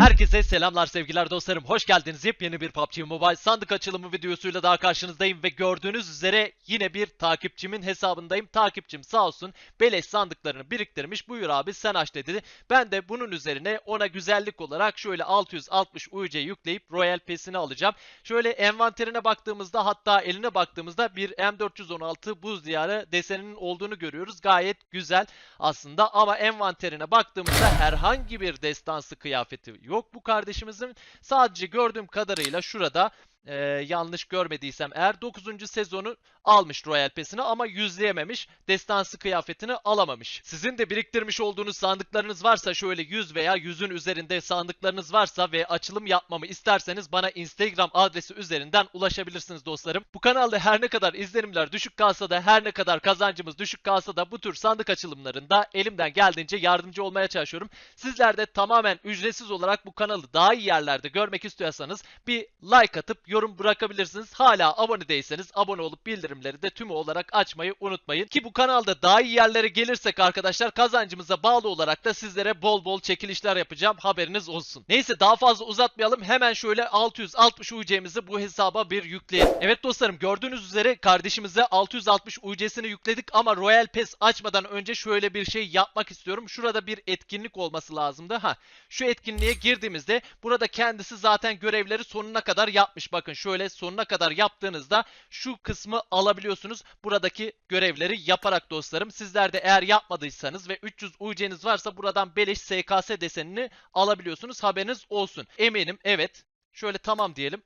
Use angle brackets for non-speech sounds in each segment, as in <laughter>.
Herkese selamlar sevgiler dostlarım. Hoş geldiniz. Yepyeni bir PUBG Mobile sandık açılımı videosuyla daha karşınızdayım ve gördüğünüz üzere yine bir takipçimin hesabındayım. Takipçim sağ olsun beleş sandıklarını biriktirmiş. Buyur abi sen aç dedi. Ben de bunun üzerine ona güzellik olarak şöyle 660 UC yükleyip Royal Pass'ini alacağım. Şöyle envanterine baktığımızda hatta eline baktığımızda bir M416 buz diyarı deseninin olduğunu görüyoruz. Gayet güzel aslında ama envanterine baktığımızda herhangi bir destansı kıyafeti yok bu kardeşimizin. Sadece gördüğüm kadarıyla şurada e, yanlış görmediysem eğer 9. sezonu almış Royal Pass'ini ama yüzleyememiş. Destansı kıyafetini alamamış. Sizin de biriktirmiş olduğunuz sandıklarınız varsa şöyle 100 veya 100'ün üzerinde sandıklarınız varsa ve açılım yapmamı isterseniz bana Instagram adresi üzerinden ulaşabilirsiniz dostlarım. Bu kanalda her ne kadar izlenimler düşük kalsa da her ne kadar kazancımız düşük kalsa da bu tür sandık açılımlarında elimden geldiğince yardımcı olmaya çalışıyorum. Sizler de tamamen ücretsiz olarak bu kanalı daha iyi yerlerde görmek istiyorsanız bir like atıp yorum bırakabilirsiniz. Hala abone değilseniz abone olup bildirimleri de tümü olarak açmayı unutmayın. Ki bu kanalda daha iyi yerlere gelirsek arkadaşlar kazancımıza bağlı olarak da sizlere bol bol çekilişler yapacağım. Haberiniz olsun. Neyse daha fazla uzatmayalım. Hemen şöyle 660 UC'mizi bu hesaba bir yükleyelim. Evet dostlarım gördüğünüz üzere kardeşimize 660 UC'sini yükledik ama Royal Pass açmadan önce şöyle bir şey yapmak istiyorum. Şurada bir etkinlik olması lazımdı. Ha, şu etkinliğe girdiğimizde burada kendisi zaten görevleri sonuna kadar yapmış. Bakın şöyle sonuna kadar yaptığınızda şu kısmı alabiliyorsunuz. Buradaki görevleri yaparak dostlarım. Sizler de eğer yapmadıysanız ve 300 UC'niz varsa buradan beleş SKS desenini alabiliyorsunuz. Haberiniz olsun. Eminim evet. Şöyle tamam diyelim.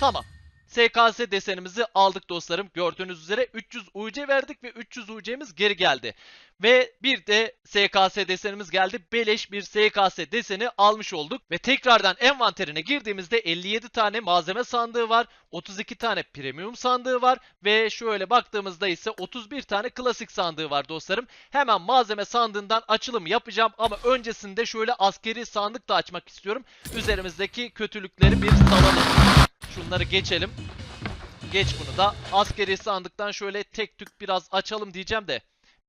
Tamam. SKS desenimizi aldık dostlarım. Gördüğünüz üzere 300 UC verdik ve 300 UC'miz geri geldi. Ve bir de SKS desenimiz geldi. Beleş bir SKS deseni almış olduk. Ve tekrardan envanterine girdiğimizde 57 tane malzeme sandığı var. 32 tane premium sandığı var. Ve şöyle baktığımızda ise 31 tane klasik sandığı var dostlarım. Hemen malzeme sandığından açılım yapacağım. Ama öncesinde şöyle askeri sandık da açmak istiyorum. Üzerimizdeki kötülükleri bir salalım. Şunları geçelim. Geç bunu da. Askeri sandıktan şöyle tek tük biraz açalım diyeceğim de.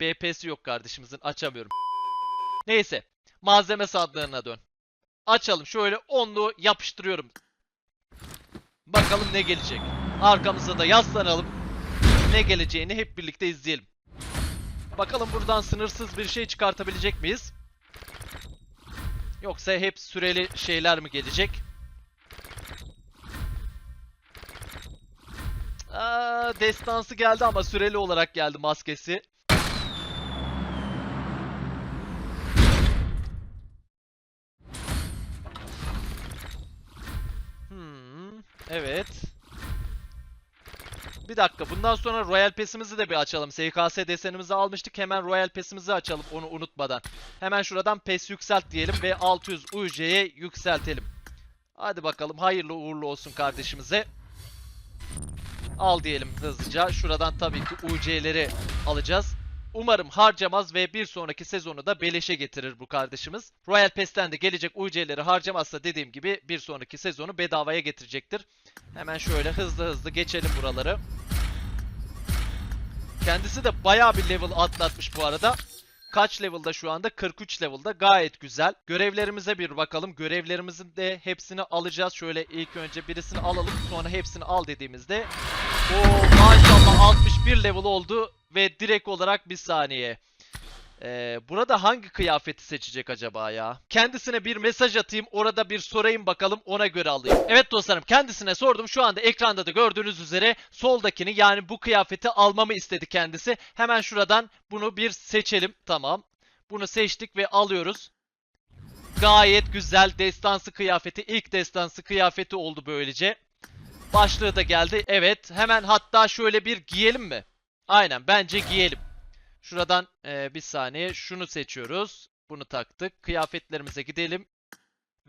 BP'si yok kardeşimizin açamıyorum. Neyse. Malzeme sandığına dön. Açalım. Şöyle onlu yapıştırıyorum. Bakalım ne gelecek. Arkamıza da yaslanalım. Ne geleceğini hep birlikte izleyelim. Bakalım buradan sınırsız bir şey çıkartabilecek miyiz? Yoksa hep süreli şeyler mi gelecek? Destansı geldi ama süreli olarak geldi maskesi. Hmm, evet. Bir dakika bundan sonra Royal Pass'imizi de bir açalım. SKS desenimizi almıştık. Hemen Royal Pass'imizi açalım onu unutmadan. Hemen şuradan PES yükselt diyelim ve 600 UC'ye yükseltelim. Hadi bakalım hayırlı uğurlu olsun kardeşimize. Al diyelim hızlıca. Şuradan tabii ki UC'leri alacağız. Umarım harcamaz ve bir sonraki sezonu da beleşe getirir bu kardeşimiz. Royal Pass'ten de gelecek UC'leri harcamazsa dediğim gibi bir sonraki sezonu bedavaya getirecektir. Hemen şöyle hızlı hızlı geçelim buraları. Kendisi de bayağı bir level atlatmış bu arada. Kaç level'da şu anda? 43 level'da. Gayet güzel. Görevlerimize bir bakalım. Görevlerimizin de hepsini alacağız. Şöyle ilk önce birisini alalım. Sonra hepsini al dediğimizde. Oo maşallah 61 level oldu. Ve direkt olarak bir saniye. Ee, burada hangi kıyafeti seçecek acaba ya? Kendisine bir mesaj atayım. Orada bir sorayım bakalım. Ona göre alayım. Evet dostlarım kendisine sordum. Şu anda ekranda da gördüğünüz üzere soldakini yani bu kıyafeti almamı istedi kendisi. Hemen şuradan bunu bir seçelim. Tamam. Bunu seçtik ve alıyoruz. Gayet güzel destansı kıyafeti. ilk destansı kıyafeti oldu böylece. Başlığı da geldi. Evet. Hemen hatta şöyle bir giyelim mi? Aynen bence giyelim. Şuradan e, bir saniye şunu seçiyoruz. Bunu taktık. Kıyafetlerimize gidelim.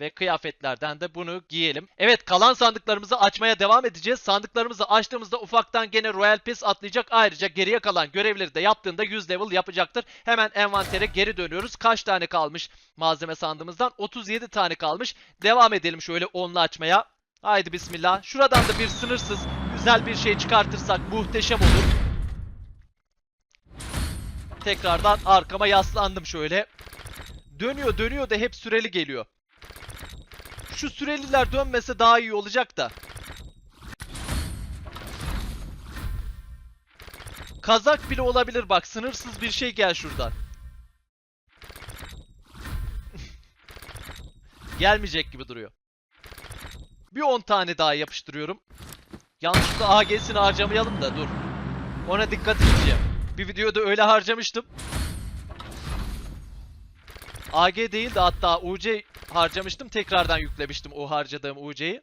Ve kıyafetlerden de bunu giyelim. Evet kalan sandıklarımızı açmaya devam edeceğiz. Sandıklarımızı açtığımızda ufaktan gene Royal Pass atlayacak. Ayrıca geriye kalan görevleri de yaptığında 100 level yapacaktır. Hemen envantere geri dönüyoruz. Kaç tane kalmış malzeme sandığımızdan? 37 tane kalmış. Devam edelim şöyle onlu açmaya. Haydi bismillah. Şuradan da bir sınırsız güzel bir şey çıkartırsak muhteşem olur. Tekrardan arkama yaslandım şöyle. Dönüyor dönüyor da hep süreli geliyor. Şu süreliler dönmese daha iyi olacak da. Kazak bile olabilir bak. Sınırsız bir şey gel şuradan. <laughs> Gelmeyecek gibi duruyor. Bir 10 tane daha yapıştırıyorum. Yanlışlıkla AG'sini harcamayalım da dur. Ona dikkat edeceğim. Bir videoda öyle harcamıştım. AG değil de hatta UC harcamıştım. Tekrardan yüklemiştim o harcadığım UC'yi.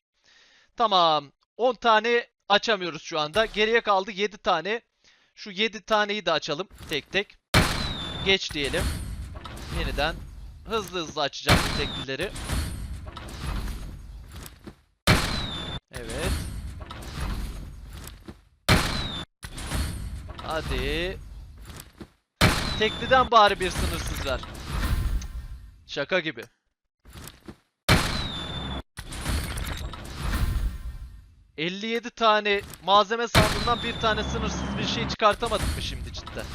Tamam. 10 tane açamıyoruz şu anda. Geriye kaldı 7 tane. Şu 7 taneyi de açalım tek tek. Geç diyelim. Yeniden hızlı hızlı açacağım bu teklileri. Evet. Hadi. Tekliden bari bir sınırsız ver. Şaka gibi. ...57 tane malzeme sandığından bir tane sınırsız bir şey çıkartamadık mı şimdi cidden?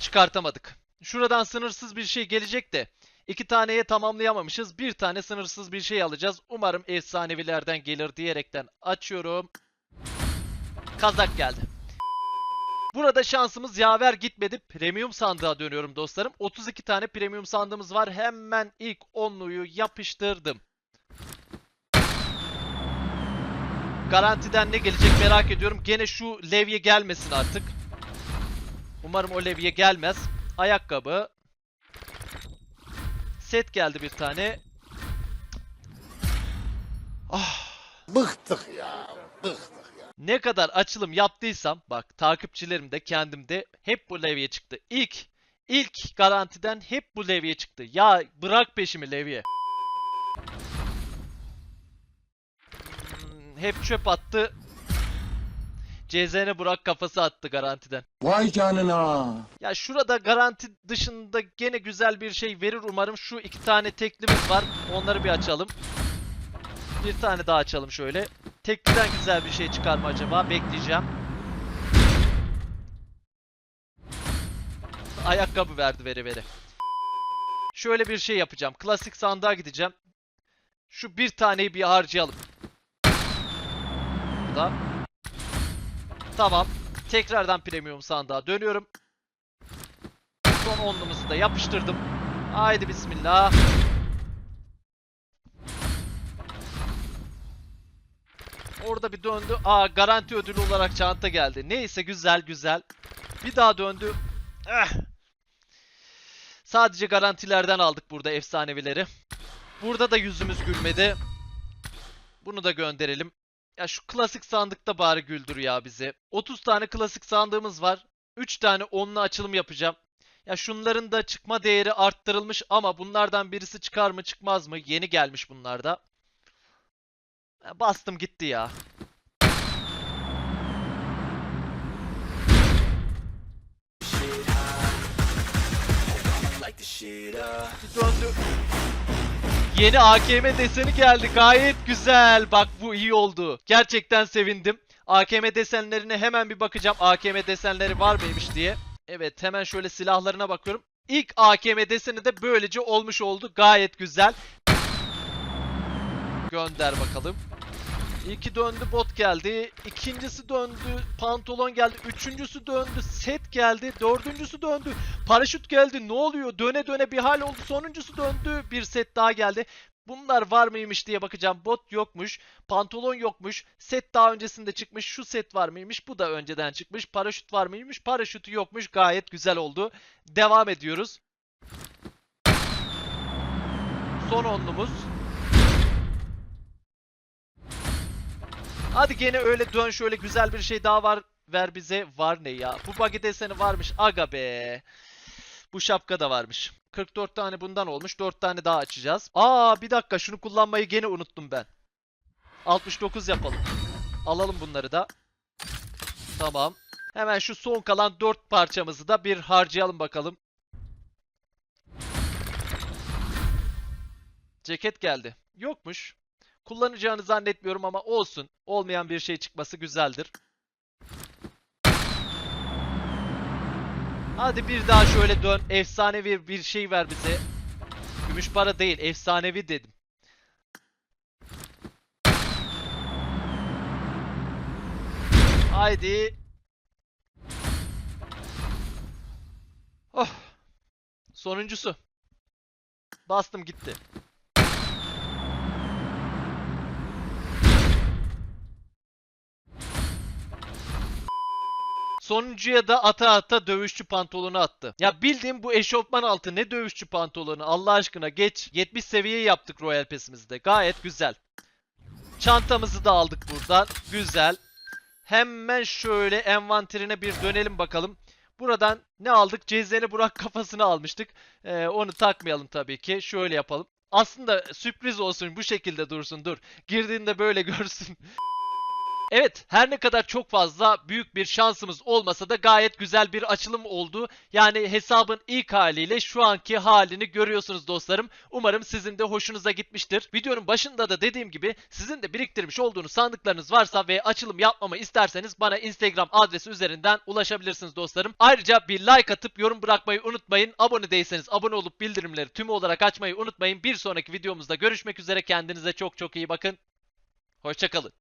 Çıkartamadık. Şuradan sınırsız bir şey gelecek de... iki taneye tamamlayamamışız. Bir tane sınırsız bir şey alacağız. Umarım efsanevilerden gelir diyerekten açıyorum. Kazak geldi. Burada şansımız yaver gitmedi. Premium sandığa dönüyorum dostlarım. 32 tane premium sandığımız var. Hemen ilk onluyu yapıştırdım. Garantiden ne gelecek merak ediyorum. Gene şu levye gelmesin artık. Umarım o levye gelmez. Ayakkabı. Set geldi bir tane. Ah. Bıktık ya. Bıktık. Ne kadar açılım yaptıysam bak takipçilerim de kendim de hep bu levye çıktı. İlk ilk garantiden hep bu levye çıktı. Ya bırak peşimi levye. Hmm, hep çöp attı. CZN Burak kafası attı garantiden. Vay canına. Ya şurada garanti dışında gene güzel bir şey verir umarım. Şu iki tane teklimiz var. Onları bir açalım. Bir tane daha açalım şöyle. Tekliden güzel bir şey çıkar mı acaba? Bekleyeceğim. Ayakkabı verdi veri veri. Şöyle bir şey yapacağım. Klasik sandığa gideceğim. Şu bir taneyi bir harcayalım. Burada. Tamam. Tekrardan premium sandığa dönüyorum. Son onlumuzu da yapıştırdım. Haydi bismillah. Orada bir döndü. Aa garanti ödülü olarak çanta geldi. Neyse güzel güzel. Bir daha döndü. Eh. Sadece garantilerden aldık burada efsanevileri. Burada da yüzümüz gülmedi. Bunu da gönderelim. Ya şu klasik sandıkta bari güldür ya bizi. 30 tane klasik sandığımız var. 3 tane onlu açılım yapacağım. Ya şunların da çıkma değeri arttırılmış ama bunlardan birisi çıkar mı çıkmaz mı? Yeni gelmiş bunlarda. Ya Bastım gitti ya. Yeni AKM deseni geldi. Gayet güzel. Bak bu iyi oldu. Gerçekten sevindim. AKM desenlerine hemen bir bakacağım. AKM desenleri var mıymış diye. Evet hemen şöyle silahlarına bakıyorum. İlk AKM deseni de böylece olmuş oldu. Gayet güzel. Gönder bakalım. İlki döndü bot geldi. İkincisi döndü pantolon geldi. Üçüncüsü döndü set geldi. Dördüncüsü döndü paraşüt geldi. Ne oluyor? Döne döne bir hal oldu. Sonuncusu döndü. Bir set daha geldi. Bunlar var mıymış diye bakacağım. Bot yokmuş. Pantolon yokmuş. Set daha öncesinde çıkmış. Şu set var mıymış? Bu da önceden çıkmış. Paraşüt var mıymış? Paraşütü yokmuş. Gayet güzel oldu. Devam ediyoruz. Son onlumuz. Hadi gene öyle dön şöyle güzel bir şey daha var ver bize. Var ne ya? Bu buggy deseni varmış. Aga be. Bu şapka da varmış. 44 tane bundan olmuş. 4 tane daha açacağız. Aa bir dakika şunu kullanmayı gene unuttum ben. 69 yapalım. Alalım bunları da. Tamam. Hemen şu son kalan 4 parçamızı da bir harcayalım bakalım. Ceket geldi. Yokmuş. Kullanacağını zannetmiyorum ama olsun. Olmayan bir şey çıkması güzeldir. Hadi bir daha şöyle dön. Efsanevi bir şey ver bize. Gümüş para değil. Efsanevi dedim. Haydi. Oh. Sonuncusu. Bastım gitti. Sonuncuya da ata ata dövüşçü pantolonu attı. Ya bildiğim bu eşofman altı ne dövüşçü pantolonu Allah aşkına geç. 70 seviye yaptık Royal Pass'imizde. Gayet güzel. Çantamızı da aldık buradan. Güzel. Hemen şöyle envanterine bir dönelim bakalım. Buradan ne aldık? Cezene Burak kafasını almıştık. Ee, onu takmayalım tabii ki. Şöyle yapalım. Aslında sürpriz olsun bu şekilde dursun dur. Girdiğinde böyle <laughs> görsün. Evet, her ne kadar çok fazla büyük bir şansımız olmasa da gayet güzel bir açılım oldu. Yani hesabın ilk haliyle şu anki halini görüyorsunuz dostlarım. Umarım sizin de hoşunuza gitmiştir. Videonun başında da dediğim gibi sizin de biriktirmiş olduğunuz sandıklarınız varsa ve açılım yapmamı isterseniz bana Instagram adresi üzerinden ulaşabilirsiniz dostlarım. Ayrıca bir like atıp yorum bırakmayı unutmayın. Abone değilseniz abone olup bildirimleri tüm olarak açmayı unutmayın. Bir sonraki videomuzda görüşmek üzere. Kendinize çok çok iyi bakın. Hoşçakalın.